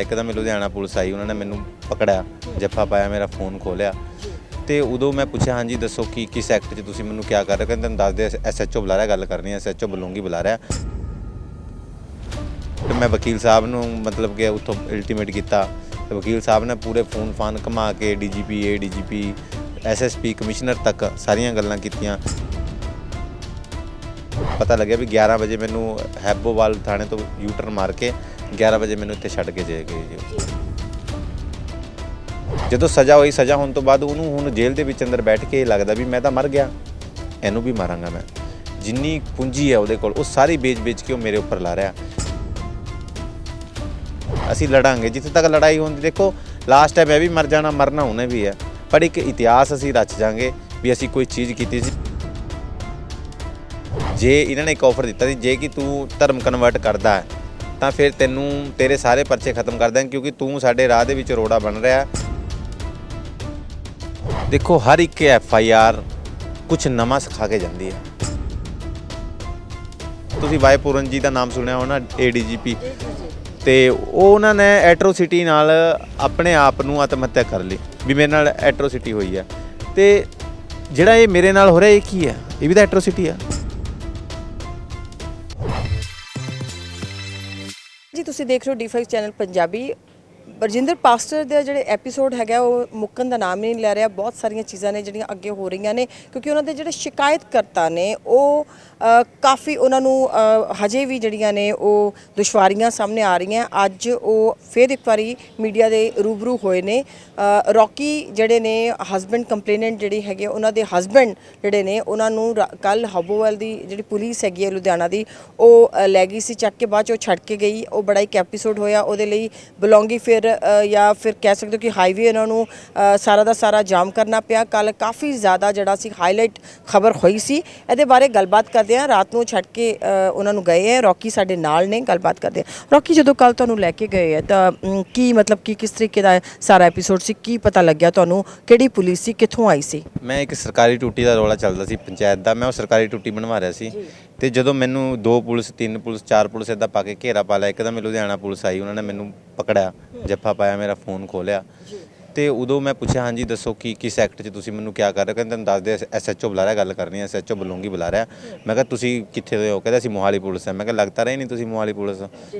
ਇੱਕਦਮ ਹੀ ਲੁਧਿਆਣਾ ਪੁਲਿਸ ਆਈ, ਉਹਨਾਂ ਨੇ ਮੈਨੂੰ ਪਕੜਿਆ, ਜੱਫਾ ਪਾਇਆ, ਮੇਰਾ ਫੋਨ ਖੋਲਿਆ ਤੇ ਉਦੋਂ ਮੈਂ ਪੁੱਛਿਆ, ਹਾਂਜੀ, ਦੱਸੋ ਕੀ, ਕਿਸ ਐਕਟ 'ਚ ਤੁਸੀਂ ਮੈਨੂੰ ਕਿਆ ਕਰ ਰਹੇ ਹੋ? ਕਹਿੰਦੇ, ਤੁਹਾਨੂੰ ਦੱਸ ਦੇ ਐਸਐਚਓ ਬੁਲਾ ਰਿਹਾ, ਗੱਲ ਕਰਨੀ ਹੈ ਐਸਐਚਓ ਬੁਲਾਉਂਗੀ ਬੁਲਾ ਰਿਹਾ। ਤੇ ਮੈਂ ਵਕੀਲ ਸਾਹਿਬ ਨੂੰ ਮਤਲਬ ਕਿ ਉੱਥੋਂ ਅਲਟੀਮੇਟ ਕੀਤਾ। ਤੇ ਵਕੀਲ ਸਾਹਿਬ ਨੇ ਪੂਰੇ ਫੋਨ ਫਾਨ ਘੁਮਾ ਕੇ, ਡੀਜੀਪੀ ਏਡੀਜੀਪੀ ਐਸਐਸਪੀ ਕਮਿਸ਼ਨਰ ਤੱਕ ਸਾਰੀਆਂ ਗੱਲਾਂ ਕੀਤੀਆਂ। ਪਤਾ ਲੱਗਿਆ ਵੀ 11 ਵਜੇ ਮੈਨੂੰ ਹੈਬੋਵਾਲ ਥਾਣੇ ਤੋਂ ਯੂ ਟਰਨ ਮਾਰ ਕੇ 11 ਵਜੇ ਮੈਨੂੰ ਇੱਥੇ ਛੱਡ ਕੇ ਜੇ ਗਏ ਜੀ। ਜਦੋਂ ਸਜ਼ਾ ਹੋਈ, ਸਜ਼ਾ ਹੋਣ ਤੋਂ ਬਾਅਦ ਉਹਨੂੰ ਹੁਣ ਜੇਲ੍ਹ ਦੇ ਵਿੱਚ ਅੰਦਰ ਬੈਠ ਕੇ ਇਹ ਲੱਗਦਾ ਵੀ ਮੈਂ ਤਾਂ ਮਰ ਗਿਆ। ਇਹਨੂੰ ਵੀ ਮਾਰਾਂਗਾ ਮੈਂ। ਜਿੰਨੀ ਪੂੰਜੀ ਹੈ ਉਹਦੇ ਕੋਲ, ਉਹ ਸਾਰੀ ਵੇਚ-ਵੇਚ ਕੇ ਉਹ ਮੇਰੇ ਉੱਪਰ ਲਾ ਰਿਹਾ। ਅਸੀਂ ਲੜਾਂਗੇ, ਜਿੱਥੇ ਤੱਕ ਲੜਾਈ ਹੁੰਦੀ, ਦੇਖੋ ਲਾਸਟ ਟਾਈਮ ਇਹ ਵੀ ਮਰ ਜਾਣਾ, ਮਰਨਾ ਉਹਨੇ ਵੀ ਹੈ। ਪਰ ਇੱਕ ਇਤਿਹਾਸ ਅਸੀਂ ਰਚ ਜਾਾਂਗੇ ਵੀ ਅਸੀਂ ਕੋਈ ਚੀਜ਼ ਕੀਤੀ ਸੀ। ਜੇ ਇਹਨਾਂ ਨੇ ਇੱਕ ਆਫਰ ਦਿੱਤਾ ਸੀ, ਜੇ ਕਿ ਤੂੰ ਧਰਮ ਕਨਵਰਟ ਕਰਦਾ ਹੈ, ਤਾਂ ਫਿਰ ਤੈਨੂੰ ਤੇਰੇ ਸਾਰੇ ਪਰਚੇ ਖਤਮ ਕਰ ਦਾਂਗੇ ਕਿਉਂਕਿ ਤੂੰ ਸਾਡੇ ਰਾਹ ਦੇ ਵਿੱਚ ਰੋੜਾ ਬਣ ਰਿਹਾ ਹੈ। ਦੇਖੋ, ਹਰ ਇੱਕ ਐਫ ਆਈ ਆਰ ਕੁਝ ਨਵਾਂ ਸਿਖਾ ਕੇ ਜਾਂਦੀ ਹੈ। ਤੁਸੀਂ ਵਾਈ ਪੂਰਨ ਜੀ ਦਾ ਨਾਮ ਸੁਣਿਆ ਹੋਣਾ ਏਡੀਜੀਪੀ ਤੇ ਉਹ ਉਹਨਾਂ ਨੇ ਐਟਰੋਸਿਟੀ ਨਾਲ ਆਪਣੇ ਆਪ ਨੂੰ ਆਤਮ ਹੱਤਿਆ ਕਰ ਲਈ, ਵੀ ਮੇਰੇ ਨਾਲ ਐਟਰੋਸਿਟੀ ਹੋਈ ਹੈ। ਤੇ ਜਿਹੜਾ ਇਹ ਮੇਰੇ ਨਾਲ ਹੋ ਰਿਹਾ, ਇਹ ਕੀ ਹੈ? ਇਹ ਵੀ ਤਾਂ ਐਟਰੋਸਿਟੀ ਆ ਤੁਸੀਂ ਦੇਖ ਰਹੇ ਹੋ D five channel Punjabi. Barjinder pastor ਦੇ ਜਿਹੜੇ ਐਪੀਸੋਡ ਹੈਗਾ, ਉਹ ਮੁੱਕਣ ਦਾ ਨਾਮ ਨਹੀਂ ਲੈ ਰਿਹਾ। ਬਹੁਤ ਸਾਰੀਆਂ ਚੀਜ਼ਾਂ ਨੇ ਜਿਹੜੀਆਂ ਅੱਗੇ ਹੋ ਰਹੀਆਂ ਨੇ, ਕਿਉਂਕਿ ਉਹਨਾਂ ਦੇ ਜਿਹੜੇ ਸ਼ਿਕਾਇਤਕਰਤਾ ਨੇ, ਉਹ ਕਾਫੀ ਉਹਨਾਂ ਨੂੰ ਹਜੇ ਵੀ ਜਿਹੜੀਆਂ ਨੇ ਉਹ ਦੁਸ਼ਵਾਰੀਆਂ ਸਾਹਮਣੇ ਆ ਰਹੀਆਂ। ਅੱਜ ਉਹ ਫਿਰ ਇੱਕ ਵਾਰੀ ਮੀਡੀਆ ਦੇ ਰੂਬਰੂ ਹੋਏ ਨੇ। ਰੌਕੀ ਜਿਹੜੇ ਨੇ ਹਸਬੈਂਡ ਕੰਪਲੇਨੈਂਟ ਜਿਹੜੀ ਹੈਗੇ ਉਹਨਾਂ ਦੇ ਹਸਬੈਂਡ ਜਿਹੜੇ ਨੇ, ਉਹਨਾਂ ਨੂੰ ਕੱਲ ਹਬੋਵਲ ਦੀ ਜਿਹੜੀ ਪੁਲਿਸ ਹੈਗੀ ਹੈ ਲੁਧਿਆਣਾ ਦੀ, ਉਹ ਲੈ ਗਈ ਸੀ, ਚੱਕ ਕੇ ਬਾਅਦ 'ਚ ਉਹ ਛੱਡ ਕੇ ਗਈ। ਉਹ ਬੜਾ ਇੱਕ ਐਪੀਸੋਡ ਹੋਇਆ, ਉਹਦੇ ਲਈ ਬਿਲੋਂਗੀ ਫਿਰ ਜਾਂ ਫਿਰ ਕਹਿ ਸਕਦੇ ਹੋ ਕਿ ਹਾਈਵੇ ਉਹਨਾਂ ਨੂੰ ਸਾਰਾ ਦਾ ਸਾਰਾ ਜਾਮ ਕਰਨਾ ਪਿਆ। ਕੱਲ ਕਾਫੀ ਜ਼ਿਆਦਾ ਜਿਹੜਾ ਸੀ ਹਾਈਲਾਈਟ ਖਬਰ ਹੋਈ ਸੀ। ਇਹਦੇ ਬਾਰੇ ਗੱਲਬਾਤ ਕਰ ਕਰਦੇ ਹਾਂ ਰਾਤ ਨੂੰ ਛੱਡ ਕੇ ਉਹਨਾਂ ਨੂੰ ਗਏ ਹੈ ਰੌਕੀ ਸਾਡੇ ਨਾਲ ਨੇ ਗੱਲਬਾਤ ਕਰਦੇ ਹਾਂ। ਰੌਕੀ ਜਦੋਂ ਕੱਲ ਤੁਹਾਨੂੰ ਲੈ ਕੇ ਗਏ ਹੈ ਤਾਂ ਕੀ ਮਤਲਬ ਕੀ ਕਿਸ ਤਰੀਕੇ ਦਾ ਸਾਰਾ ਐਪੀਸੋਡ ਸੀ ਕੀ ਪਤਾ ਲੱਗਿਆ ਤੁਹਾਨੂੰ? ਕਿਹੜੀ ਪੁਲਿਸ ਸੀ ਕਿੱਥੋਂ ਆਈ ਸੀ? ਮੈਂ ਇੱਕ ਸਰਕਾਰੀ ਟੂਟੀ ਦਾ ਰੌਲਾ ਚੱਲਦਾ ਸੀ ਪੰਚਾਇਤ ਦਾ ਮੈਂ ਉਹ ਸਰਕਾਰੀ ਟੂਟੀ ਬਣਵਾ ਰਿਹਾ ਸੀ। ਤੇ ਜਦੋਂ ਮੈਨੂੰ ਦੋ ਪੁਲਿਸ ਤਿੰਨ ਪੁਲਿਸ ਚਾਰ ਪੁਲਿਸ ਇਦਾਂ ਪਾ ਕੇ ਘੇਰਾ ਪਾ ਲਿਆ ਇੱਕਦਮ ਲੁਧਿਆਣਾ ਪੁਲਿਸ ਆਈ ਉਹਨਾਂ ਨੇ ਮੈਨੂੰ ਪਕੜਿਆ ਜੱਫਾ ਪਾਇਆ ਮੇਰਾ ਫੋਨ ਖੋਲਿਆ ਤੇ ਉਦੋਂ ਮੈਂ ਪੁੱਛਿਆ ਹਾਂਜੀ ਦੱਸੋ ਕੀ ਕਿਸ ਐਕਟ 'ਚ ਤੁਸੀਂ ਮੈਨੂੰ ਕਿਆ ਕਰ ਰਹੇ ਹੋ? ਕਹਿੰਦੇ ਤੈਨੂੰ ਦੱਸ ਦੇ ਐਸਐਚਓ ਬੁਲਾ ਰਿਹਾ ਗੱਲ ਕਰਨੀ ਹੈ ਐਸਐਚਓ ਬੁਲਾਉਂਗੀ ਬੁਲਾ ਰਿਹਾ। ਮੈਂ ਕਿਹਾ ਤੁਸੀਂ ਕਿੱਥੇ ਦੇ ਹੋ? ਕਹਿੰਦਾ ਅਸੀਂ ਮੋਹਾਲੀ ਪੁਲਿਸ ਹੈ। ਮੈਂ ਕਿਹਾ ਲੱਗਦਾ ਰਹੇ ਨਹੀਂ ਤੁਸੀਂ ਮੋਹਾਲੀ ਪੁਲਿਸ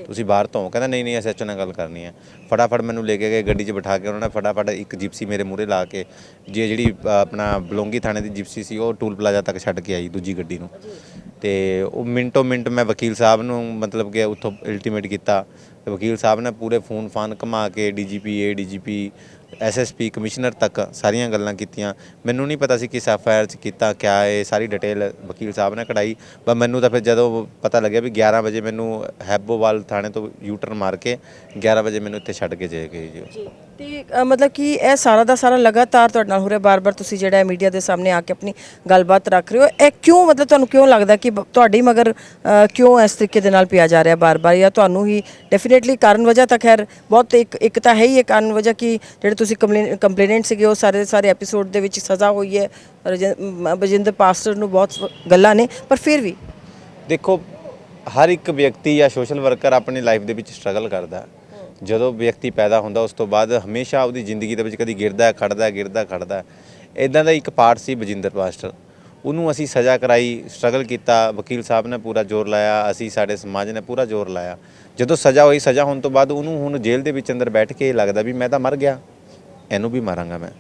ਤੁਸੀਂ ਬਾਹਰ ਤੋਂ ਹੋ। ਕਹਿੰਦਾ ਨਹੀਂ ਨਹੀਂ ਐਸਐਚਓ ਨਾਲ ਗੱਲ ਕਰਨੀ ਹੈ। ਫਟਾਫਟ ਮੈਨੂੰ ਲੈ ਕੇ ਗਏ ਗੱਡੀ 'ਚ ਬਿਠਾ ਕੇ ਉਹਨਾਂ ਨੇ ਫਟਾਫਟ ਇੱਕ ਜਿਪਸੀ ਮੇਰੇ ਮੂਹਰੇ ਲਾ ਕੇ ਜੇ ਜਿਹੜੀ ਅ, ਆਪਣਾ ਬਲੌਂਗੀ ਥਾਣੇ ਦੀ ਜਿਪਸੀ ਸੀ ਉਹ ਟੂਲ ਪਲਾਜ਼ਾ ਤੱਕ ਛੱਡ ਕੇ ਆਈ ਦੂਜੀ ਗੱਡੀ ਨੂੰ। ਤੇ ਉਹ ਮਿੰਟੋ ਮਿੰਟ ਮੈਂ ਵਕੀਲ ਸਾਹਿਬ ਨੂੰ ਮਤਲਬ ਕਿ ਉੱਥੋਂ ਅਲਟੀਮੇਟ ਕੀਤਾ। ਤੇ ਵਕੀਲ ਸਾਹਿਬ ਨੇ ਪੂਰੇ ਫੋਨ ਫਾਨ ਘੁਮਾ ਕੇ ਡੀਜੀਪੀ ਏਡੀਜੀਪੀ ਐਸਐਸਪੀ ਕਮਿਸ਼ਨਰ ਤੱਕ ਸਾਰੀਆਂ ਗੱਲਾਂ ਕੀਤੀਆਂ। ਮੈਨੂੰ ਨਹੀਂ ਪਤਾ ਸੀ ਕਿ ਐਫਆਈਆਰ ਚ ਕੀਤਾ ਕਿਆ ਇਹ ਸਾਰੀ ਡਿਟੇਲ ਵਕੀਲ ਸਾਹਿਬ ਨੇ ਕਢਾਈ। ਪਰ ਮੈਨੂੰ ਤਾਂ ਫਿਰ ਜਦੋਂ ਪਤਾ ਲੱਗਿਆ ਵੀ 11 ਵਜੇ ਮੈਨੂੰ ਹੈਬੋਵਾਲ ਥਾਣੇ ਤੋਂ ਯੂਟਰਨ ਮਾਰ ਕੇ 11 ਵਜੇ ਮੈਨੂੰ ਇੱਥੇ ਛੱਡ ਕੇ ਜੇ ਗਏ ਜੀ ਤੇ ਅ, ਮਤਲਬ ਕਿ ਇਹ ਸਾਰਾ ਦਾ ਸਾਰਾ ਲਗਾਤਾਰ ਤੁਹਾਡੇ ਨਾਲ ਹੋ ਰਿਹਾ। ਬਾਰ-ਬਾਰ ਤੁਸੀਂ ਜਿਹੜਾ ਹੈ ਮੀਡੀਆ ਦੇ ਸਾਹਮਣੇ ਆ ਕੇ ਆਪਣੀ ਗੱਲਬਾਤ ਰੱਖ ਰਹੇ ਹੋ। ਇਹ ਕਿਉਂ ਮਤਲਬ ਤੁਹਾਨੂੰ ਕਿਉਂ ਲੱਗਦਾ ਕਿ ਬ- ਤੁਹਾਡੀ ਮਗਰ ਅ, ਕਿਉਂ ਇਸ ਤਰੀਕੇ ਦੇ ਨਾਲ ਪਿਆ ਜਾ ਰਿਹਾ ਬਾਰ-ਬਾਰ? ਜਾਂ ਤੁਹਾਨੂੰ ਹੀ ਡੈਫੀਨੇਟਲੀ ਕਾਰਨ ਵਜ੍ਹਾ ਤਾਂ ਖੈਰ ਬਹੁਤ ਇੱਕ ਇੱਕ ਤਾਂ ਹੈ ਹੀ ਇਹ ਕਾਰਨ ਵਜ੍ਹਾ ਕਿ ਜਿਹੜੇ ਤੁਸੀਂ ਕੰਪਲੇਨੈਂਟ ਸੀਗੇ ਉਹ ਸਾਰੇ ਦੇ ਸਾਰੇ ਐਪੀਸੋਡ ਦੇ ਵਿੱਚ ਸਜ਼ਾ ਹੋਈ ਹੈ। ਰਜ- ਬਜਿੰਦਰ ਪਾਸਟਰ ਨੂੰ ਬਹੁਤ ਗੱਲਾਂ ਨੇ ਪਰ ਫਿਰ ਵੀ ਦੇਖੋ ਹਰ ਇੱਕ ਵਿਅਕਤੀ ਜਾਂ ਸੋਸ਼ਲ ਵਰਕਰ ਆਪਣੀ ਲਾਈਫ ਦੇ ਵਿੱਚ ਸਟਰਗਲ ਕਰਦਾ। ਜਦੋਂ ਵਿਅਕਤੀ ਪੈਦਾ ਹੁੰਦਾ ਉਸ ਤੋਂ ਬਾਅਦ ਹਮੇਸ਼ਾ ਉਹਦੀ ਜ਼ਿੰਦਗੀ ਦੇ ਵਿੱਚ ਕਦੀ ਗਿਰਦਾ ਹੈ, ਖੜਦਾ ਗਿਰਦਾ ਹੈ, ਖੜਦਾ। ਇਦਾਂ ਦਾ ਇੱਕ ਪਾਰਟ ਸੀ ਬਜਿੰਦਰ ਪਾਸਟਰ। ਉਹਨੂੰ ਅਸੀਂ ਸਜ਼ਾ ਕਰਾਈ ਸਟਰਗਲ ਕੀਤਾ ਵਕੀਲ ਸਾਹਿਬ ਨੇ ਪੂਰਾ ਜ਼ੋਰ ਲਾਇਆ ਅਸੀਂ ਸਾਡੇ ਸਮਾਜ ਨੇ ਪੂਰਾ ਜ਼ੋਰ ਲਾਇਆ। ਜਦੋਂ ਸਜ਼ਾ ਹੋਈ ਸਜ਼ਾ ਹੋਣ ਤੋਂ ਬਾਅਦ ਉਹਨੂੰ ਹੁਣ ਜੇਲ੍ਹ ਦੇ ਵਿੱਚ ਅੰਦਰ ਬੈਠ ਕੇ ਇਹ ਲੱਗਦਾ ਵੀ ਮੈਂ ਤਾਂ ਮਰ ਗਿਆ। ਇਹਨੂੰ ਵੀ ਮਾਰਾਂਗਾ ਮੈਂ।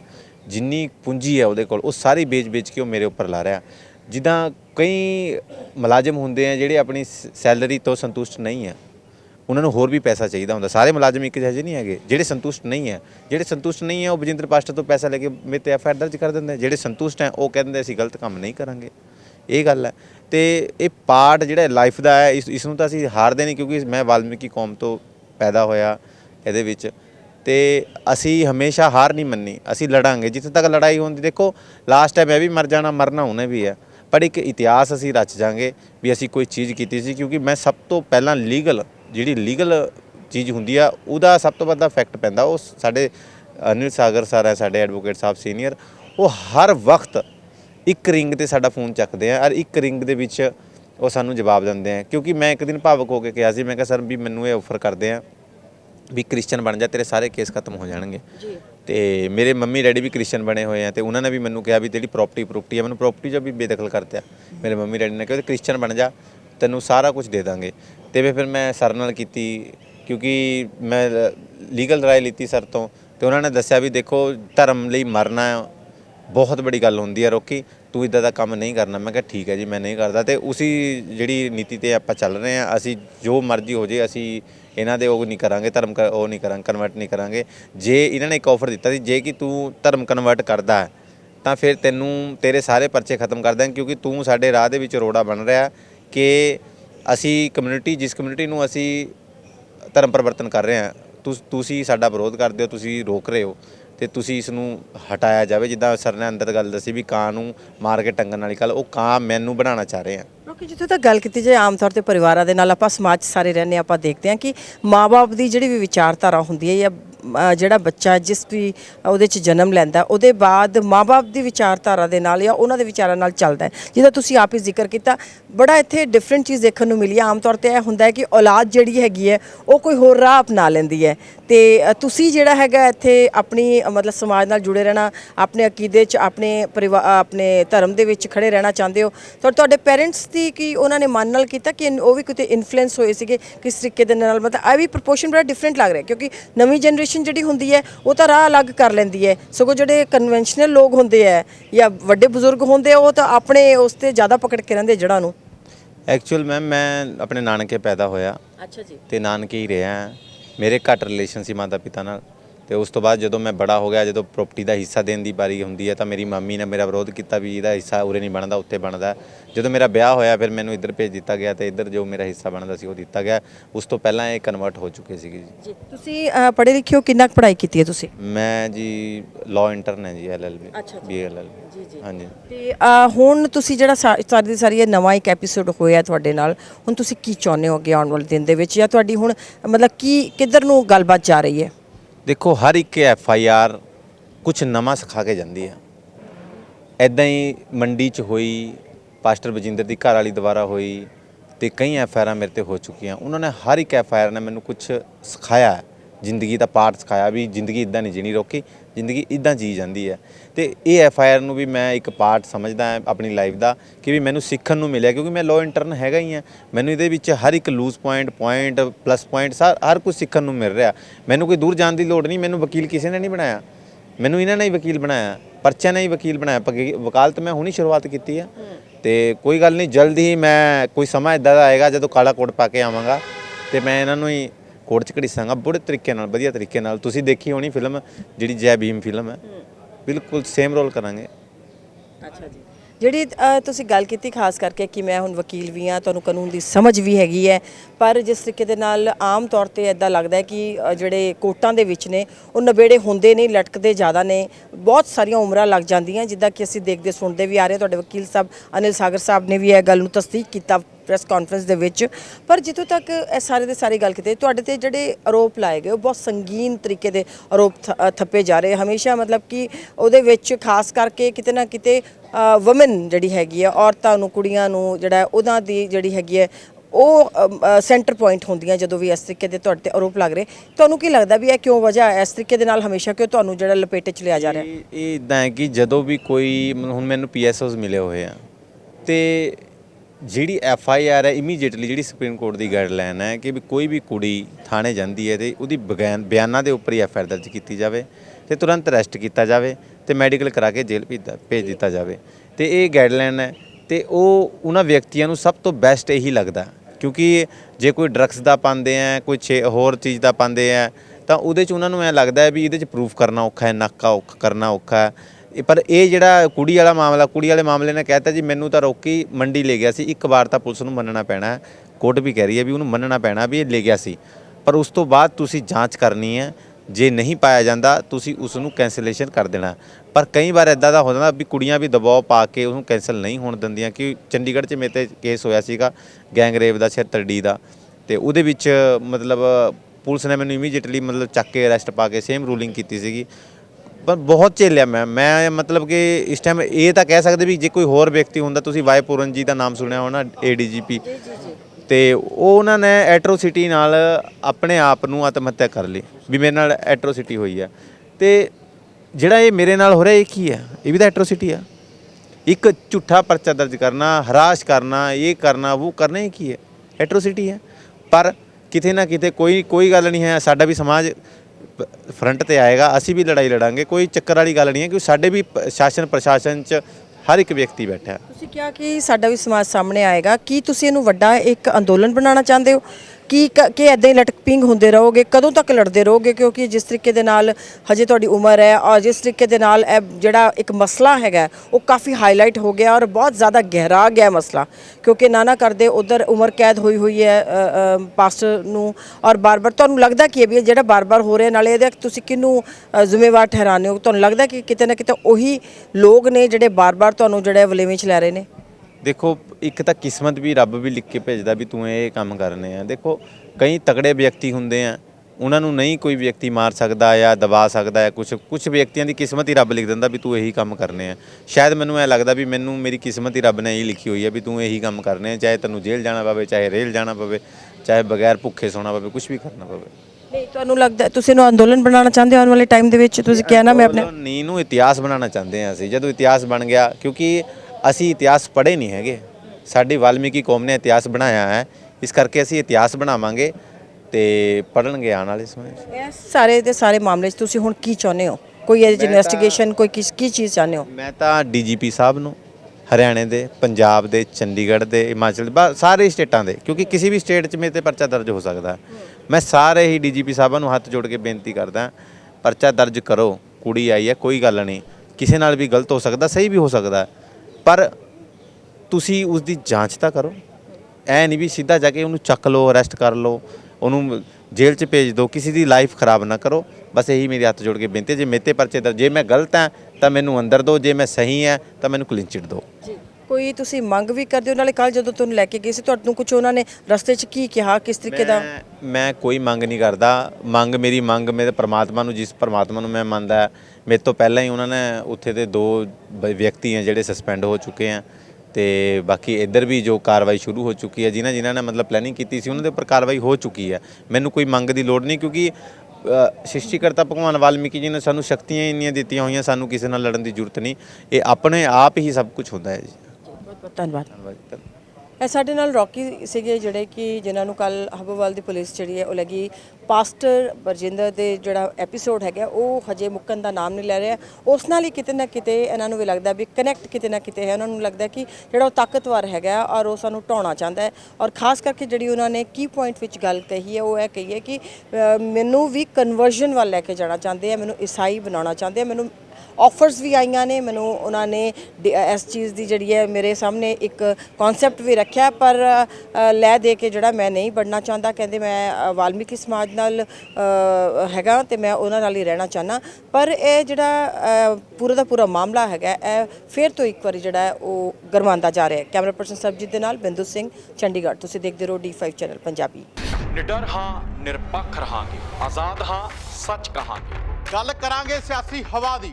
ਜਿੰਨੀ ਪੂੰਜੀ ਹੈ ਉਹਦੇ ਕੋਲ, ਉਹ ਸਾਰੀ ਵੇਚ-ਵੇਚ ਕੇ ਉਹ ਮੇਰੇ ਉੱਪਰ ਲਾ ਰਿਹਾ। ਜਿੱਦਾਂ ਕਈ ਮੁਲਾਜ਼ਮ ਹੁੰਦੇ ਆ ਜਿਹੜੇ ਆਪਣੀ ਸ- ਸੈਲਰੀ ਤੋਂ ਸੰਤੁਸ਼ਟ ਨਹੀਂ ਹੈ ਉਹਨਾਂ ਨੂੰ ਹੋਰ ਵੀ ਪੈਸਾ ਚਾਹੀਦਾ ਹੁੰਦਾ। ਸਾਰੇ ਮੁਲਾਜ਼ਮ ਇੱਕ ਜਿਹੇ ਨਹੀਂ ਹੈਗੇ। ਜਿਹੜੇ ਸੰਤੁਸ਼ਟ ਨਹੀਂ ਹੈ ਜਿਹੜੇ ਸੰਤੁਸ਼ਟ ਨਹੀਂ ਹੈ ਉਹ ਬਜਿੰਦਰ ਪਾਸਟਰ ਤੋਂ ਪੈਸਾ ਲੈ ਕੇ ਮੇਰੇ ਤੇ ਐਫਆਈਆਰ ਦਰਜ ਕਰ ਦਿੰਦੇ ਜਿਹੜੇ ਸੰਤੁਸ਼ਟ ਹੈ ਉਹ ਕਹਿੰਦੇ ਅਸੀਂ ਗਲਤ ਕੰਮ ਨਹੀਂ ਕਰਾਂਗੇ। ਇਹ ਗੱਲ ਹੈ। ਤੇ ਇਹ ਪਾਰਟ ਜਿਹੜਾ ਲਾਈਫ ਦਾ ਹੈ, ਇਸ ਇਸ ਨੂੰ ਤਾਂ ਅਸੀਂ ਹਾਰਦੇ ਨਹੀਂ ਕਿਉਂਕਿ ਮੈਂ ਵਾਲਮੀਕੀ ਕੌਮ ਤੋਂ ਪੈਦਾ ਹੋਇਆ ਇਹਦੇ ਵਿੱਚ। ਤੇ ਅਸੀਂ ਹਮੇਸ਼ਾ ਹਾਰ ਨਹੀਂ ਮੰਨੀ, ਅਸੀਂ ਲੜਾਂਗੇ। ਜਿੱਥੇ ਤੱਕ ਲੜਾਈ ਹੁੰਦੀ, ਦੇਖੋ ਲਾਸਟ ਟਾਈਮ ਇਹ ਵੀ ਮਰ ਜਾਣਾ, ਮਰਨਾ ਉਹਨੇ ਵੀ ਹੈ। ਪਰ ਇੱਕ ਇਤਿਹਾਸ ਅਸੀਂ ਰਚ ਜਾਾਂਗੇ ਵੀ ਅਸੀਂ ਕੋਈ ਚੀਜ਼ ਕੀਤੀ ਸੀ, ਕਿਉਂਕਿ ਮੈਂ ਸਭ ਤੋਂ ਪਹਿਲਾਂ ਲੀਗਲ ਜਿਹੜੀ ਲੀਗਲ ਚੀਜ਼ ਹੁੰਦੀ ਆ, ਉਹਦਾ ਸਭ ਤੋਂ ਵੱਡਾ ਫੈਕਟ ਪੈਂਦਾ। ਉਹ ਸਾਡੇ ਅਨਿਲ ਸਾਗਰ ਸਰ ਹੈ, ਸਾਡੇ ਐਡਵੋਕੇਟ ਸਾਹਿਬ ਸੀਨੀਅਰ ਉਹ ਹਰ ਵਕਤ ਇੱਕ ਰਿੰਗ ਤੇ ਸਾਡਾ ਫੋਨ ਚੱਕਦੇ ਆ ਔਰ ਇੱਕ ਰਿੰਗ ਦੇ ਵਿੱਚ ਉਹ ਸਾਨੂੰ ਜਵਾਬ ਦਿੰਦੇ ਆ। ਕਿਉਂਕਿ ਮੈਂ ਇੱਕ ਦਿਨ ਭਾਵਕ ਹੋ ਕੇ ਕਿਹਾ ਸੀ, ਮੈਂ ਕਿਹਾ, ਸਰ, ਵੀ ਮੈਨੂੰ ਇਹ ਆਫਰ ਕਰਦੇ ਆ। ਵੀ ਕ੍ਰਿਸਚੀਅਨ ਬਣ ਜਾ ਤੇਰੇ ਸਾਰੇ ਕੇਸ ਖਤਮ ਹੋ ਜਾਣਗੇ। ਜੀ। ਤੇ ਮੇਰੇ ਮੰਮੀ ਡੈਡੀ ਵੀ ਕ੍ਰਿਸਚੀਅਨ ਬਣੇ ਹੋਏ ਆ ਤੇ ਉਹਨਾਂ ਨੇ ਵੀ ਮੈਨੂੰ ਕਿਹਾ ਵੀ ਤੇਰੀ ਪ੍ਰਾਪਰਟੀ ਪ੍ਰਾਪਰਟੀ ਆ ਮੈਨੂੰ ਪ੍ਰਾਪਰਟੀ 'ਚ ਵੀ ਬੇਦਖਲ ਕਰਤਿਆ ਮੇਰੇ ਮੰਮੀ ਡੈਡੀ ਨੇ ਕਿਹਾ ਕ੍ਰਿਸਚੀਅਨ ਬਣ ਜਾ ਤੈਨੂੰ ਸਾਰਾ ਕੁਝ ਦੇ ਦਾਂਗੇ। ਤੇ ਫਿਰ ਮੈਂ ਸਰ ਨਾਲ ਕੀਤੀ ਕਿਉਂਕਿ ਮੈਂ ਲੀਗਲ ਰਾਏ ਲਿੱਤੀ ਸਰ ਤੋਂ ਤੇ ਉਹਨਾਂ ਨੇ ਦੱਸਿਆ ਵੀ ਦੇਖੋ ਧਰਮ ਲਈ ਮਰਨਾ ਬਹੁਤ ਬੜੀ ਗੱਲ ਹੁੰਦੀ ਹੈ ਰੋਕੀ ਤੂੰ ਇਦਾਂ ਦਾ ਕੰਮ ਨਹੀਂ ਕਰਨਾ। ਮੈਂ ਕਿਹਾ ਠੀਕ ਹੈ ਜੀ ਮੈਂ ਨਹੀਂ ਕਰਦਾ। ਤੇ ਉਸੀ ਜਿਹੜੀ ਨੀਤੀ ਤੇ ਆਪਾਂ ਚੱਲ ਰਹੇ ਆ ਅਸੀਂ ਜੋ ਮਰਜ਼ੀ ਹੋ ਜੇ ਅਸੀਂ ਇਹਨਾਂ ਦੇ ਉਹ ਨਹੀਂ ਕਰਾਂਗੇ ਧਰਮ ਕ- ਉਹ ਨਹੀਂ ਕਰਾਂਗੇ ਕਨਵਰਟ ਨਹੀਂ ਕਰਾਂਗੇ। ਜੇ ਇਹਨਾਂ ਨੇ ਇੱਕ ਆਫਰ ਦਿੱਤਾ ਸੀ ਜੇ ਕਿ ਤੂੰ ਧਰਮ ਕਨਵਰਟ ਕਰਦਾ ਹੈ, ਤਾਂ ਫਿਰ ਤੈਨੂੰ ਤੇਰੇ ਸਾਰੇ ਪਰਚੇ ਖਤਮ ਕਰ ਦਾਂਗੇ ਕਿਉਂਕਿ ਤੂੰ ਸਾਡੇ ਰਾਹ ਦੇ ਵਿੱਚ ਰੋੜਾ ਬਣ ਰਿਹਾ ਕਿ ਅਸੀਂ ਕਮਿਊਨਿਟੀ ਜਿਸ ਕਮਿਊਨਿਟੀ ਨੂੰ ਅਸੀਂ ਧਰਮ ਪਰਿਵਰਤਨ ਕਰ ਰਹੇ ਹਾਂ ਤੁਸ- ਤੁਸੀਂ ਸਾਡਾ ਵਿਰੋਧ ਕਰਦੇ ਹੋ ਤੁਸੀਂ ਰੋਕ ਰਹੇ ਹੋ। ਤੇ ਤੁਸੀਂ ਇਸ ਨੂੰ ਹਟਾਇਆ ਜਾਵੇ ਜਿੱਦਾਂ ਸਰ ਨੇ ਅੰਦਰ ਗੱਲ ਦੱਸੀ ਵੀ ਕਾਂ ਨੂੰ ਮਾਰ ਕੇ ਟੰਗਣ ਵਾਲੀ ਗੱਲ ਉਹ ਕਾਂ ਮੈਨੂੰ ਬਣਾਉਣਾ ਚਾਹ ਰਹੇ ਆ। ਕਿਉਂਕਿ ਜਿੱਥੇ ਤੱਕ ਗੱਲ ਕੀਤੀ ਜਾਏ ਆਮ ਤੌਰ ਤੇ ਪਰਿਵਾਰਾਂ ਦੇ ਨਾਲ ਆਪਾਂ ਸਮਾਜ 'ਚ ਸਾਰੇ ਰਹਿੰਦੇ ਹਾਂ, ਆਪਾਂ ਦੇਖਦੇ ਹਾਂ ਕਿ ਮਾਪੇ ਦੀ ਜਿਹੜੀ ਵੀ ਵਿਚਾਰਧਾਰਾ ਹੁੰਦੀ ਹੈ ਜਾਂ ਜਿਹੜਾ ਬੱਚਾ ਜਿਸ ਵੀ ਉਹਦੇ 'ਚ ਜਨਮ ਲੈਂਦਾ, ਉਹਦੇ ਬਾਅਦ ਮਾਪੇ ਦੀ ਵਿਚਾਰਧਾਰਾ ਦੇ ਨਾਲ ਜਾਂ ਉਹਨਾਂ ਦੇ ਵਿਚਾਰਾਂ ਨਾਲ ਚੱਲਦਾ ਜਿਹਦਾ ਤੁਸੀਂ ਆਪ ਹੀ ਜ਼ਿਕਰ ਕੀਤਾ, ਬੜਾ ਇੱਥੇ ਡਿਫਰੈਂਟ ਚੀਜ਼ ਦੇਖਣ ਨੂੰ ਮਿਲੀ ਆਮ ਤੌਰ ਤੇ ਇਹ ਹੁੰਦਾ ਹੈ ਕਿ ਔਲਾਦ ਜਿਹੜੀ ਹੈਗੀ ਹੈ, ਉਹ ਕੋਈ ਹੋਰ ਰਾਹ ਅਪਣਾ ਲੈਂਦੀ ਹੈ। ਤੇ ਤੁਸੀਂ ਜਿਹੜਾ ਹੈਗਾ ਇੱਥੇ ਆਪਣੀ ਮਤਲਬ ਸਮਾਜ ਨਾਲ ਜੁੜੇ ਰਹਿਣਾ, ਆਪਣੇ ਅਕੀਦੇ 'ਚ, ਆਪਣੇ ਪਰਿਵਾਰ ਆਪਣੇ ਧਰਮ ਦੇ ਵਿੱਚ ਖੜੇ ਰਹਿਣਾ ਚਾਹੁੰਦੇ ਹੋ, ਤਾਂ ਤੁਹਾਡੇ ਪੇਰੈਂਟਸ ਦੀ ਕੀ ਉਹਨਾਂ ਨੇ ਮਨ ਨਾਲ ਕੀਤਾ ਕਿ ਉਹ ਵੀ ਕਿਤੇ ਇਨਫਲੂਐਂਸ ਹੋਏ ਸੀਗੇ ਕਿਸ ਤਰੀਕੇ ਦੇ ਨਾਲ? ਮਤਲਬ ਇਹ ਵੀ ਪ੍ਰੋਪੋਰਸ਼ਨ ਬੜਾ ਡਿਫਰੈਂਟ ਲੱਗ ਰਿਹਾ ਕਿਉਂਕਿ ਨਵੀਂ ਜਨਰੇਸ਼ਨ ਜਿਹੜੀ ਹੁੰਦੀ ਹੈ ਉਹ ਤਾਂ ਰਾਹ ਅਲੱਗ ਕਰ ਲੈਂਦੀ ਹੈ। ਸਗੋਂ ਜਿਹੜੇ ਕਨਵੈਨਸ਼ਨਲ ਲੋਕ ਹੁੰਦੇ ਆ ਜਾਂ ਵੱਡੇ ਬਜ਼ੁਰਗ ਹੁੰਦੇ ਆ ਉਹ ਤਾਂ ਆਪਣੇ ਉਸ ਤੇ ਜ਼ਿਆਦਾ ਪਕੜ ਕੇ ਰਹਿੰਦੇ ਜੜ੍ਹਾਂ ਨੂੰ। ਐਕਚੁਅਲ ਮੈਮ ਮੈਂ ਆਪਣੇ ਨਾਨਕੇ ਪੈਦਾ ਹੋਇਆ। ਅੱਛਾ ਜੀ। ਤੇ ਨਾਨਕੇ ਹੀ ਰਿਹਾ। ਮੇਰੇ ਘੱਟ ਰਿਲੇਸ਼ਨ ਸੀ ਮਾਤਾ ਪਿਤਾ ਨਾਲ। ਤੇ ਉਸ ਤੋਂ ਬਾਅਦ ਜਦੋਂ ਮੈਂ ਬੜਾ ਹੋ ਗਿਆ ਜਦੋਂ ਪ੍ਰਾਪਰਟੀ ਦਾ ਹਿੱਸਾ ਦੇਣ ਦੀ ਵਾਰੀ ਹੁੰਦੀ ਹੈ ਤਾਂ ਮੇਰੀ ਮੰਮੀ ਨੇ ਮੇਰਾ ਵਿਰੋਧ ਕੀਤਾ ਵੀ ਇਹਦਾ ਹਿੱਸਾ ਉਰੇ ਨਹੀਂ ਬਣਦਾ ਉੱਥੇ ਬਣਦਾ। ਜਦੋਂ ਮੇਰਾ ਵਿਆਹ ਹੋਇਆ ਫਿਰ ਮੈਨੂੰ ਇੱਧਰ ਭੇਜ ਦਿੱਤਾ ਗਿਆ ਤੇ ਇੱਧਰ ਜੋ ਮੇਰਾ ਹਿੱਸਾ ਬਣਦਾ ਸੀ ਉਹ ਦਿੱਤਾ ਗਿਆ। ਉਸ ਤੋਂ ਪਹਿਲਾਂ ਇਹ ਕਨਵਰਟ ਹੋ ਚੁੱਕੇ ਸੀਗੇ ਜੀ। ਤੁਸੀਂ ਪੜ੍ਹੇ ਲਿਖੇ ਹੋ ਕਿੰਨਾ ਪੜ੍ਹਾਈ ਕੀਤੀ ਹੈ ਤੁਸੀਂ? ਮੈਂ ਜੀ ਲਾਅ ਇੰਟਰਨ ਹੈ ਜੀ ਐਲਐਲਬੀ ਅੱਛਾ ਜੀ। ਜੀ, ਜੀ। ਹਾਂਜੀ। ਤੇ ਹੁਣ ਤੁਸੀਂ ਜਿਹੜਾ ਸਾਰੀ ਦੀ ਸਾਰੀ ਇਹ ਨਵਾਂ ਇੱਕ ਐਪੀਸੋਡ ਹੋਇਆ ਤੁਹਾਡੇ ਨਾਲ ਹੁਣ ਤੁਸੀਂ ਕੀ ਚਾਹੁੰਦੇ ਹੋ ਅੱਗੇ ਆਉਣ ਵਾਲੇ ਦਿਨ ਦੇ ਵਿੱਚ? ਜਾਂ ਤੁਹਾਡੀ ਹੁਣ ਮਤਲਬ ਕੀ ਕਿੱਧਰ ਨੂੰ ਗੱਲਬਾਤ ਜਾ ਰਹੀ ਹੈ? ਦੇਖੋ, ਹਰ ਇੱਕ ਐਫ ਆਈ ਆਰ ਕੁਝ ਨਵਾਂ ਸਿਖਾ ਕੇ ਜਾਂਦੀ ਆ। ਐਦਾਂ ਹੀ ਮੰਡੀ 'ਚ ਹੋਈ, ਪਾਸਟਰ ਬਜਿੰਦਰ ਦੀ ਘਰ ਵਾਲੀ ਦੁਆਰਾ ਹੋਈ ਤੇ ਕਈ ਐਫ ਆਰਾਂ ਮੇਰੇ ਤੇ ਹੋ ਚੁੱਕੀਆਂ। ਉਹਨਾਂ ਨੇ ਹਰ ਇੱਕ ਐਫ ਆਈ ਆਰ ਨੇ ਮੈਨੂੰ ਕੁਝ ਸਿਖਾਇਆ। ਜ਼ਿੰਦਗੀ ਦਾ ਪਾਠ ਸਿਖਾਇਆ ਵੀ ਜ਼ਿੰਦਗੀ ਇਦਾਂ ਨਹੀਂ ਜੀਣੀ ਰੋਕੀ, ਜ਼ਿੰਦਗੀ ਇਦਾਂ ਜੀ ਜਾਂਦੀ ਹੈ ਤੇ ਇਹ ਐਫ ਆਈ ਆਰ ਨੂੰ ਵੀ ਮੈਂ ਇੱਕ ਪਾਰਟ ਸਮਝਦਾ ਹਾਂ ਆਪਣੀ ਲਾਈਫ ਦਾ ਕਿ ਵੀ ਮੈਨੂੰ ਸਿੱਖਣ ਨੂੰ ਮਿਲਿਆ ਕਿਉਂਕਿ ਮੈਂ ਲਾਅ ਇੰਟਰਨ ਹੈਗਾ ਹੀ ਹਾਂ। ਮੈਨੂੰ ਇਹਦੇ ਵਿੱਚ ਹਰ ਇੱਕ loose point point plus point ਹਰ ਕੁਝ ਸਿੱਖਣ ਨੂੰ ਮਿਲ ਰਿਹਾ। ਮੈਨੂੰ ਕੋਈ ਦੂਰ ਜਾਣ ਦੀ ਲੋੜ ਨਹੀਂ, ਮੈਨੂੰ ਵਕੀਲ ਕਿਸੇ ਨੇ ਨਹੀਂ ਬਣਾਇਆ। ਮੈਨੂੰ ਇਹਨਾਂ ਨੇ ਹੀ ਵਕੀਲ ਬਣਾਇਆ, ਪਰਚਿਆਂ ਨੇ ਹੀ ਵਕੀਲ ਬਣਾਇਆ। ਪੱਕੀ- ਵਕਾਲਤ ਮੈਂ ਹੁਣੀ ਸ਼ੁਰੂਆਤ ਕੀਤੀ ਹੈ ਤੇ ਕੋਈ ਗੱਲ ਨਹੀਂ, ਜਲਦ ਹੀ ਮੈਂ ਕੋਈ ਸਮਾਂ ਇਦਾਂ ਦਾ ਆਏਗਾ ਜਦੋਂ ਕਾਲਾ ਕੋਟ ਪਾ ਕੇ ਆਵਾਂਗਾ ਤੇ ਮੈਂ ਇਹਨਾਂ ਨੂੰ ਹੀ ਕੋਟ 'ਚ ਘੜੀਸਾਂਗਾ। ਬੜੇ ਤਰੀਕੇ ਨਾਲ, ਵਧੀਆ ਤਰੀਕੇ ਨਾਲ। ਤੁਸੀਂ ਦੇਖੀ ਹੋਣੀ ਫਿਲਮ ਜਿਹੜੀ ਜੈ ਭੀਮ ਫਿਲਮ ਹੈ। ਬਿਲਕੁਲ ਸੇਮ ਰੋਲ ਕਰਾਂਗੇ। ਅੱਛਾ ਜੀ। ਜਿਹੜੀ ਅ, ਤੁਸੀਂ ਗੱਲ ਕੀਤੀ ਖਾਸ ਕਰਕੇ ਕਿ ਮੈਂ ਹੁਣ ਵਕੀਲ ਵੀ ਹਾਂ ਤੁਹਾਨੂੰ ਕਾਨੂੰਨ ਦੀ ਸਮਝ ਵੀ ਹੈਗੀ ਹੈ ਪਰ ਜਿਸ ਤਰੀਕੇ ਦੇ ਨਾਲ ਆਮ ਤੌਰ ਤੇ ਇਦਾਂ ਲੱਗਦਾ ਹੈ ਕਿ ਜਿਹੜੇ ਕੋਟਾਂ ਦੇ ਵਿੱਚ ਨੇ, ਉਹ ਨਵੇੜੇ ਹੁੰਦੇ ਨਹੀਂ ਲਟਕਦੇ ਜ਼ਿਆਦਾ ਨੇ, ਬਹੁਤ ਸਾਰੀਆਂ ਉਮਰਾਂ ਲੱਗ ਜਾਂਦੀਆਂ, ਜਿੱਦਾਂ ਕਿ ਅਸੀਂ ਦੇਖਦੇ ਸੁਣਦੇ ਵੀ ਆ ਰਹੇ ਹਾਂ। ਤੁਹਾਡੇ ਵਕੀਲ ਸਾਹਿਬ ਅਨਿਲ ਸਾਗਰ ਸਾਹਿਬ ਨੇ ਵੀ ਇਹ ਗੱਲ ਨੂੰ ਤਸਦੀਕ ਕੀਤਾ ਪ੍ਰੈਸ ਕਾਨਫਰੰਸ ਦੇ ਵਿੱਚ ਪਰ ਜਿੱਥੋਂ ਤੱਕ ਇਹ ਸਾਰੇ ਦੇ ਸਾਰੇ ਗੱਲ ਕੀਤੀ, ਤੁਹਾਡੇ ਤੇ ਜਿਹੜੇ ਆਰੋਪ ਲਾਏ ਗਏ, ਉਹ ਬਹੁਤ ਸੰਗੀਨ ਤਰੀਕੇ ਦੇ ਆਰੋਪ ਥ- ਥੱਪੇ ਜਾ ਰਹੇ ਹਮੇਸ਼ਾ ਮਤਲਬ ਕਿ ਉਹਦੇ ਵਿੱਚ ਖਾਸ ਕਰਕੇ ਕਿਤੇ ਨਾ ਕਿਤੇ ਔਮਨ ਜਿਹੜੀ ਹੈਗੀ ਹੈ ਔਰਤਾਂ ਨੂੰ, ਕੁੜੀਆਂ ਨੂੰ ਜਿਹੜਾ ਉਹਨਾਂ ਦੀ ਜਿਹੜੀ ਹੈਗੀ ਹੈ ਉਹ ਸੈਂਟਰ ਪੁਆਇੰਟ ਹੁੰਦੀਆਂ ਜਦੋਂ ਵੀ ਇਸ ਤਰੀਕੇ ਦੇ ਤੁਹਾਡੇ ਤੇ ਆਰੋਪ ਲੱਗ ਰਹੇ। ਤੁਹਾਨੂੰ ਕੀ ਲੱਗਦਾ ਵੀ ਇਹ ਕਿਉਂ ਵਜ੍ਹਾ ਹੈ ਇਸ ਤਰੀਕੇ ਦੇ ਨਾਲ ਹਮੇਸ਼ਾ ਕਿਉਂ ਤੁਹਾਨੂੰ ਜਿਹੜਾ ਲਪੇਟੇ ਚ ਲਿਆ ਜਾ ਰਿਹਾ? ਇਹ ਇਹ ਇਦਾਂ ਹੈ ਕਿ ਜਦੋਂ ਵੀ ਕੋਈ ਮ- ਹੁਣ ਮੈਨੂੰ ਪੀਐਸਓਸ ਮਿਲੇ ਹੋਏ ਆ, ਤੇ ਜਿਹੜੀ ਐਫ ਆਈ ਆਰ ਹੈ ਇਮੀਡੀਏਟਲੀ ਜਿਹੜੀ ਸੁਪਰੀਮ ਕੋਰਟ ਦੀ ਗਾਈਡਲਾਈਨ ਹੈ ਕਿ ਵੀ ਕੋਈ ਵੀ ਕੁੜੀ ਥਾਣੇ ਜਾਂਦੀ ਹੈ ਤੇ ਉਹਦੀ ਬਗੈਨ, ਬਿਆਨਾਂ ਦੇ ਉੱਪਰ ਹੀ ਐਫ ਆਈ ਆਰ ਦਰਜ ਕੀਤੀ ਜਾਵੇ ਤੇ ਤੁਰੰਤ ਅਰੈਸਟ ਕੀਤਾ ਜਾਵੇ ਤੇ ਮੈਡੀਕਲ ਕਰਾ ਕੇ ਜੇਲ੍ਹ ਭੇਜਦਾ, ਭੇਜ ਦਿੱਤਾ ਜਾਵੇ। ਤੇ ਇਹ ਗਾਈਡਲਾਈਨ ਹੈ ਤੇ ਉਹ, ਉਹਨਾਂ ਵਿਅਕਤੀਆਂ ਨੂੰ ਸਭ ਤੋਂ ਬੈਸਟ ਇਹੀ ਲੱਗਦਾ ਕਿਉਂਕਿ ਜੇ ਕੋਈ ਡਰੱਗਸ ਦਾ ਪਾਉਂਦੇ ਆ, ਕੋਈ ਛੇ ਹੋਰ ਚੀਜ਼ ਦਾ ਪਾਉਂਦੇ ਆ, ਤਾਂ ਉਹਦੇ ਚ ਉਹਨਾਂ ਨੂੰ ਐ ਲੱਗਦਾ ਹੈ ਵੀ ਇਹਦੇ ਚ ਪ੍ਰੂਫ ਕਰਨਾ ਔਖਾ ਹੈ, ਨਾਕਾ ਔਖਾ, ਕਰਨਾ ਔਖਾ ਹੈ। ਇਹ ਪਰ ਇਹ ਜਿਹੜਾ ਕੁੜੀ ਵਾਲਾ ਮਾਮਲਾ, ਕੁੜੀ ਵਾਲੇ ਮਾਮਲੇ ਨੇ ਕਹਿਤਾ ਜੀ, ਮੈਨੂੰ ਤਾਂ ਰੋਕੀ ਮੰਡੀ ਲੈ ਗਿਆ ਸੀ, ਇੱਕ ਵਾਰ ਤਾਂ ਪੁਲਿਸ ਨੂੰ ਮੰਨਣਾ ਪੈਣਾ ਹੈ। ਕੋਰਟ ਵੀ ਕਹਿ ਰਹੀ ਹੈ ਵੀ ਉਹਨੂੰ ਮੰਨਣਾ ਪੈਣਾ ਵੀ ਇਹ ਲੈ ਗਿਆ ਸੀ। ਪਰ ਉਸ ਤੋਂ ਬਾਅਦ ਤੁਸੀਂ ਜਾਂਚ ਕਰਨੀ ਹੈ ਜੇ ਨਹੀਂ ਪਾਇਆ ਜਾਂਦਾ, ਤੁਸੀਂ ਉਸ ਨੂੰ ਕੈਂਸਲੇਸ਼ਨ ਕਰ ਦੇਣਾ। ਪਰ ਕਈ ਵਾਰ ਇਦਾਂ ਦਾ ਹੋ ਜਾਂਦਾ ਵੀ ਕੁੜੀਆਂ ਵੀ ਦਬਾਅ ਪਾ ਕੇ ਉਹਨੂੰ ਕੈਂਸਲ ਨਹੀਂ ਹੋਣ ਦਿੰਦੀਆਂ, ਕਿ ਚੰਡੀਗੜ੍ਹ 'ਚ ਮੇਰੇ ਤੇ ਕੇਸ ਹੋਇਆ ਸੀਗਾ ਗੈਂਗ ਰੇਪ ਦਾ 76 ਡੀ ਦਾ। ਤੇ ਉਹਦੇ ਵਿੱਚ, ਮਤਲਬ, ਪੁਲਿਸ ਨੇ ਮੈਨੂੰ ਇਮੀਡੀਏਟਲੀ ਮਤਲਬ ਚੱਕ ਕੇ ਅਰੈਸਟ ਪਾ ਕੇ ਸੇਮ ਰੂਲਿੰਗ ਕੀਤੀ ਸੀਗੀ। ਪਰ ਬਹੁਤ ਝੇਲਿਆ ਮੈਂ। ਮੈਂ ਮਤਲਬ ਕਿ ਇਸ ਟਾਈਮ ਇਹ ਤਾਂ ਕਹਿ ਸਕਦੇ ਵੀ ਜੇ ਕੋਈ ਹੋਰ ਵਿਅਕਤੀ ਹੁੰਦਾ, ਤੁਸੀਂ ਵਾਈ ਪੂਰਨ ਜੀ ਦਾ ਨਾਮ ਸੁਣਿਆ ਹੋਣਾ ਏਡੀਜੀਪੀ ਤੇ ਉਹ ਉਹਨਾਂ ਨੇ ਐਟਰੋਸਿਟੀ ਨਾਲ ਆਪਣੇ ਆਪ ਨੂੰ ਆਤਮ ਹੱਤਿਆ ਕਰ ਲਈ, ਵੀ ਮੇਰੇ ਨਾਲ ਐਟਰੋਸਿਟੀ ਹੋਈ ਆ। ਤੇ ਜਿਹੜਾ ਇਹ ਮੇਰੇ ਨਾਲ ਹੋ ਰਿਹਾ, ਇਹ ਕੀ ਹੈ ਇਹ ਵੀ ਤਾਂ ਐਟਰੋਸਿਟੀ ਆ। ਇੱਕ ਝੂਠਾ ਪਰਚਾ ਦਰਜ ਕਰਨਾ, ਹਰਾਸ਼ ਕਰਨਾ, ਇਹ ਕਰਨਾ, ਉਹ ਕਰਨਾ ਇਹ ਕੀ ਹੈ ਐਟਰੋਸਿਟੀ ਹੈ ਪਰ ਕਿਤੇ ਨਾ ਕਿਤੇ ਕੋਈ ਕੋਈ ਗੱਲ ਨਹੀਂ ਹੈ, ਸਾਡਾ ਵੀ ਸਮਾਜ ਫਰੰਟ ਤੇ ਆਏਗਾ, ਅਸੀਂ ਵੀ ਲੜਾਈ ਲੜਾਂਗੇ, ਕੋਈ ਚੱਕਰ ਵਾਲੀ ਗੱਲ ਨਹੀਂ ਹੈ ਕਿ ਸਾਡੇ ਵੀ ਪ- ਸ਼ਾਸਨ ਪ੍ਰਸ਼ਾਸਨ ਚ ਹਰ ਇੱਕ ਵਿਅਕਤੀ ਬੈਠਾ ਤੁਸੀਂ ਕਿਹਾ ਕਿ ਸਾਡਾ ਵੀ ਸਮਾਜ ਸਾਹਮਣੇ ਆਏਗਾ। ਕੀ ਤੁਸੀਂ ਇਹਨੂੰ ਵੱਡਾ ਇੱਕ ਅੰਦੋਲਨ ਬਣਾਉਣਾ ਚਾਹੁੰਦੇ ਹੋ? ਕੀ ਕ- ਕਿ ਐਦਾਂ ਹੀ ਲਟਕਪਿੰਗ ਹੁੰਦੇ ਰਹੋਗੇ? ਕਦੋਂ ਤੱਕ ਲੜਦੇ ਰਹੋਗੇ? ਕਿਉਂਕਿ ਜਿਸ ਤਰੀਕੇ ਦੇ ਨਾਲ ਹਜੇ ਤੁਹਾਡੀ ਉਮਰ ਹੈ ਔਰ ਜਿਸ ਤਰੀਕੇ ਦੇ ਨਾਲ ਇਹ ਜਿਹੜਾ ਇੱਕ ਮਸਲਾ ਹੈਗਾ ਉਹ ਕਾਫੀ ਹਾਈਲਾਈਟ ਹੋ ਗਿਆ ਔਰ ਬਹੁਤ ਜ਼ਿਆਦਾ ਗਹਿਰਾ ਗਿਆ ਮਸਲਾ। ਕਿਉਂਕਿ ਨਾ ਨਾ ਕਰਦੇ ਉਧਰ ਉਮਰ ਕੈਦ ਹੋਈ ਹੋਈ ਹੈ ਅ, ਅ, ਪਾਸਟਰ ਨੂੰ ਔਰ ਬਾਰ-ਬਾਰ ਤੁਹਾਨੂੰ ਲੱਗਦਾ ਕੀ ਹੈ ਵੀ ਇਹ ਜਿਹੜਾ ਬਾਰ-ਬਾਰ ਹੋ ਰਿਹਾ ਨਾਲੇ ਇਹਦੇ ਤੁਸੀਂ ਕਿਹਨੂੰ ਅ, ਜ਼ਿੰਮੇਵਾਰ ਠਹਿਰਾਉਂਦੇ ਹੋ? ਤੁਹਾਨੂੰ ਲੱਗਦਾ ਕਿ ਕਿਤੇ ਨਾ ਕਿਤੇ ਉਹੀ ਲੋਕ ਨੇ ਜਿਹੜੇ ਬਾਰ-ਬਾਰ ਤੁਹਾਨੂੰ ਜਿਹੜੇ ਵਲੇਵੇਂ ਚ ਲੈ ਰਹੇ ਨੇ? ਦੇਖੋ ਇੱਕ ਤਾਂ ਕਿਸਮਤ ਵੀ ਰੱਬ ਵੀ ਲਿਖ ਕੇ ਭੇਜਦਾ ਵੀ ਤੂੰ ਇਹ ਕੰਮ ਕਰਨੇ ਆ। ਦੇਖੋ ਕਈ ਤਕੜੇ ਵਿਅਕਤੀ ਹੁੰਦੇ ਆ ਉਹਨਾਂ ਨੂੰ ਨਹੀਂ ਕੋਈ ਵਿਅਕਤੀ ਮਾਰ ਸਕਦਾ ਜਾਂ ਦਬਾ ਸਕਦਾ ਹੈ ਕੁਝ ਕੁਝ ਵਿਅਕਤੀਆਂ ਦੀ ਕਿਸਮਤ ਹੀ ਰੱਬ ਲਿਖ ਦਿੰਦਾ ਵੀ ਤੂੰ ਇਹੀ ਕੰਮ ਕਰਨੇ ਆ। ਸ਼ਾਇਦ ਮੈਨੂੰ ਐ ਲੱਗਦਾ ਵੀ ਮੈਨੂੰ ਮੇਰੀ ਕਿਸਮਤ ਹੀ ਰੱਬ ਨੇ ਇਹੀ ਲਿਖੀ ਹੋਈ ਹੈ ਵੀ ਤੂੰ ਇਹੀ ਕੰਮ ਕਰਨੇ ਆ ਚਾਹੇ ਤੈਨੂੰ ਜੇਲ੍ਹ ਜਾਣਾ ਪਵੇ ਚਾਹੇ ਰੇਲ ਜਾਣਾ ਪਵੇ ਚਾਹੇ ਬਗੈਰ ਭੁੱਖੇ ਸੌਣਾ ਪਵੇ ਕੁਝ ਵੀ ਕਰਨਾ ਪਵੇ। ਨਹੀਂ ਤੁਹਾਨੂੰ ਲੱਗਦਾ ਤੁਸੀਂ ਇਹਨੂੰ ਅੰਦੋਲਨ ਬਣਾਉਣਾ ਚਾਹੁੰਦੇ ਹੋ ਆਉਣ ਵਾਲੇ ਟਾਈਮ ਦੇ ਵਿੱਚ? ਤੁਸੀਂ ਕਿਹਾ ਨਾ ਮੈਂ ਆਪਣੇ ਨੀ ਨੂੰ ਇਤਿਹਾਸ ਬਣਾਉਣਾ ਚਾਹੁੰਦੇ ਹਾਂ ਅਸੀਂ। ਜਦੋਂ ਇਤਿਹਾਸ ਬਣ ਗਿਆ ਕਿਉਂਕਿ ਅਸੀਂ ਇਤਿਹਾਸ ਪੜ੍ਹੇ ਨਹੀਂ ਹੈਗੇ। ਸਾਡੀ ਵਾਲਮੀਕੀ ਕੌਮ ਨੇ ਇਤਿਹਾਸ ਬਣਾਇਆ ਹੈ। ਇਸ ਕਰਕੇ ਅਸੀਂ ਇਤਿਹਾਸ ਬਣਾਵਾਂਗੇ ਤੇ ਪੜ੍ਹਨਗੇ ਆਉਣ ਵਾਲੇ ਸਮੇਂ 'ਚ ਇਹ ਸਾਰੇ ਦੇ ਸਾਰੇ ਮਾਮਲੇ 'ਚ ਤੁਸੀਂ ਹੁਣ ਕੀ ਚਾਹੁੰਦੇ ਹੋ? ਕੋਈ ਇਹ ਇਨਵੈਸਟੀਗੇਸ਼ਨ ਕੋਈ ਕਿਸ ਕੀ ਚੀਜ਼ ਚਾਹੁੰਦੇ ਹੋ? ਮੈਂ ਤਾਂ ਡੀਜੀਪੀ ਸਾਹਿਬ ਨੂੰ ਹਰਿਆਣੇ ਦੇ ਪੰਜਾਬ ਦੇ ਚੰਡੀਗੜ੍ਹ ਦੇ ਹਿਮਾਚਲ ਦੇ ਬਸ ਸਾਰੇ ਸਟੇਟਾਂ ਦੇ ਕਿਉਂਕਿ ਕਿਸੇ ਵੀ ਸਟੇਟ 'ਚ ਮੇਰੇ ਤੇ ਪਰਚਾ ਦਰਜ ਹੋ ਸਕਦਾ। ਹੈ। ਮੈਂ ਸਾਰੇ ਹੀ ਡੀਜੀਪੀ ਸਾਹਿਬਾਂ ਨੂੰ ਹੱਥ ਜੋੜ ਕੇ ਬੇਨਤੀ ਕਰਦਾ ਪਰਚਾ ਦਰਜ ਕਰੋ ਕੁੜੀ ਆਈ ਹੈ ਕੋਈ ਗੱਲ ਨਹੀਂ। ਕਿਸੇ ਨਾਲ ਵੀ ਗਲਤ ਹੋ ਸਕਦਾ ਸਹੀ ਵੀ ਹੋ ਸਕਦਾ। ਹੈ। ਪਰ ਤੁਸੀਂ ਉਸ ਦੀ ਜਾਂਚ ਤਾਂ ਕਰੋ। ਐ ਨਹੀਂ ਵੀ ਸਿੱਧਾ ਜਾ ਕੇ ਉਹਨੂੰ ਚੱਕ ਲਓ ਅਰੈਸਟ ਕਰ ਲਓ ਉਹਨੂੰ ਜੇਲ੍ਹ 'ਚ ਭੇਜ ਦਿਓ ਕਿਸੇ ਦੀ ਲਾਈਫ ਖਰਾਬ ਨਾ ਕਰੋ। ਬਸ ਇਹੀ ਮੇਰੇ ਹੱਥ ਜੋੜ ਕੇ ਬੇਨਤੀ ਹੈ ਜੇ ਮੇਤੇ ਪਰਚੇ ਦਰਜ ਜੇ ਮੈਂ ਗਲਤ ਹਾਂ ਤਾਂ ਮੈਨੂੰ ਅੰਦਰ ਦਿਓ ਜੇ ਮੈਂ ਸਹੀ ਹਾਂ ਤਾਂ ਮੈਨੂੰ ਕਲੀਨ ਚਿਟ ਦਿਓ। ਜੀ ਕੋਈ ਤੁਸੀਂ ਮੰਗ ਵੀ ਕਰਦੇ ਹੋ? ਨਾਲੇ ਕੱਲ ਜਦੋਂ ਤੁਹਾਨੂੰ ਲੈ ਕੇ ਗਏ ਸੀ ਤੁਹਾਨੂੰ ਕੁਝ ਉਹਨਾਂ ਨੇ ਰਸਤੇ 'ਚ ਕੀ ਕਿਹਾ ਕਿਸ ਤਰੀਕੇ ਦਾ? ਮੈਂ ਮੈਂ ਕੋਈ ਮੰਗ ਨਹੀਂ ਕਰਦਾ। ਮੰਗ ਮੇਰੀ ਮੰਗ ਮੇਰੇ ਪ੍ਰਮਾਤਮਾ ਨੂੰ ਜਿਸ ਪ੍ਰਮਾਤਮਾ ਨੂੰ ਮੈਂ ਮੰਨਦਾ ਮੇਰੇ ਤੋਂ ਪਹਿਲਾਂ ਹੀ ਉਹਨਾਂ ਨੇ ਉੱਥੇ ਦੇ ਦੋ ਬ- ਵਿਅਕਤੀ ਹੈ ਜਿਹੜੇ ਸਸਪੈਂਡ ਹੋ ਚੁੱਕੇ ਆ ਤੇ ਬਾਕੀ ਇੱਧਰ ਵੀ ਜੋ ਕਾਰਵਾਈ ਸ਼ੁਰੂ ਹੋ ਚੁੱਕੀ ਹੈ ਜਿਨ੍ਹਾਂ ਜਿਨ੍ਹਾਂ ਨੇ ਮਤਲਬ ਪਲੈਨਿੰਗ ਕੀਤੀ ਸੀ ਉਹਨਾਂ ਦੇ ਉੱਪਰ ਕਾਰਵਾਈ ਹੋ ਚੁੱਕੀ ਹੈ। ਮੈਨੂੰ ਕੋਈ ਮੰਗ ਦੀ ਲੋੜ ਨਹੀਂ ਕਿਉਂਕਿ ਸ੍ਰਿਸ਼ਟੀਕਰਤਾ ਭਗਵਾਨ ਵਾਲਮੀਕੀ ਜੀ ਨੇ ਸਾਨੂੰ ਸ਼ਕਤੀਆਂ ਇੰਨੀਆਂ ਦਿੱਤੀਆਂ ਹੋਈਆਂ ਸਾਨੂੰ ਕਿਸੇ ਨਾਲ ਲੜਨ ਦੀ ਜ਼ਰੂਰਤ ਨਹੀਂ। ਇਹ ਆਪਣੇ ਆਪ ਹੀ ਸਭ ਕੁਝ ਹੁੰਦਾ ਹੈ ਜੀ। ਬਹੁਤ ਬਹੁਤ ਧੰਨਵਾਦ ਧੰਨਵਾਦ। ਇਹ ਸਾਡੇ ਨਾਲ ਰੌਕੀ ਸੀਗੇ ਜਿਹੜੇ ਕਿ ਜਿਨ੍ਹਾਂ ਨੂੰ ਕੱਲ ਹਬੋਵਾਲ ਦੀ ਪੁਲਿਸ ਜਿਹੜੀ ਹੈ ਉਹ ਲੱਗੀ। ਪਾਸਟਰ ਬਰਜਿੰਦਰ ਦੇ ਜਿਹੜਾ ਐਪੀਸੋਡ ਹੈਗਾ, ਉਹ ਹਜੇ ਮੁੱਕਣ ਦਾ ਨਾਮ ਨਹੀਂ ਲੈ ਰਿਹਾ। ਉਸ ਨਾਲ ਹੀ ਕਿਤੇ ਨਾ ਕਿਤੇ ਇਹਨਾਂ ਨੂੰ ਵੀ ਲੱਗਦਾ ਵੀ ਕਨੈਕਟ ਕਿਤੇ ਨਾ ਕਿਤੇ ਹੈ। ਉਹਨਾਂ ਨੂੰ ਲੱਗਦਾ ਕਿ ਜਿਹੜਾ ਉਹ ਤਾਕਤਵਰ ਹੈਗਾ ਔਰ ਉਹ ਸਾਨੂੰ ਢਾਉਣਾ ਚਾਹੁੰਦਾ ਹੈ। ਔਰ ਖਾਸ ਕਰਕੇ ਜਿਹੜੀ ਉਹਨਾਂ ਨੇ ਕੀ ਪੁਆਇੰਟ ਵਿੱਚ ਗੱਲ ਕਹੀ ਹੈ, ਉਹ ਇਹ ਕਹੀ ਹੈ ਕਿ ਮੈਨੂੰ ਵੀ ਕਨਵਰਜਨ ਵੱਲ ਲੈ ਕੇ ਜਾਣਾ ਚਾਹੁੰਦੇ ਆ ਮੈਨੂੰ ਈਸਾਈ ਬਣਾਉਣਾ ਚਾਹੁੰਦੇ ਆ ਮੈਨੂੰ ਆਫਰਸ ਵੀ ਆਈਆਂ ਨੇ ਮੈਨੂੰ ਉਹਨਾਂ ਨੇ ਡ- ਇਸ ਚੀਜ਼ ਦੀ ਜਿਹੜੀ ਹੈ ਮੇਰੇ ਸਾਹਮਣੇ ਇੱਕ ਕਨਸੈਪਟ ਵੀ ਰੱਖਿਆ ਪਰ ਲੈ ਦੇ ਕੇ ਜਿਹੜਾ ਮੈਂ ਨਹੀਂ ਬਣਨਾ ਚਾਹੁੰਦਾ ਕਹਿੰਦੇ ਮੈਂ ਵਾਲਮੀਕੀ ਸਮਾਜ ਨਾਲ ਹੈਗਾ ਤੇ ਮੈਂ ਉਹਨਾਂ ਨਾਲ ਹੀ ਰਹਿਣਾ ਚਾਹਨਾ ਪਰ ਇਹ ਜਿਹੜਾ ਪੂਰਾ ਦਾ ਪੂਰਾ ਮਾਮਲਾ ਹੈਗਾ ਇਹ ਫਿਰ ਤੋਂ ਇੱਕ ਵਾਰੀ ਜਿਹੜਾ ਉਹ ਗਰਮਾਉਂਦਾ ਜਾ ਰਿਹਾ ਹੈ। ਕੈਮਰਾ ਪਰਸਨ ਸਰਬਜੀਤ ਦੇ ਨਾਲ ਬਿੰਦੂ ਸਿੰਘ ਚੰਡੀਗੜ੍ਹ। ਤੁਸੀਂ ਦੇਖਦੇ ਰਹੋ D5 ਚੈਨਲ ਪੰਜਾਬੀ। ਨਿਡਰ ਹਾਂ ਨਿਰਪੱਖ ਰਹਾਂਗੇ। ਆਜ਼ਾਦ ਹਾਂ ਸੱਚ ਕਹਾਂਗੇ। ਗੱਲ ਕਰਾਂਗੇ ਸਿਆਸੀ ਹਵਾ ਦੀ।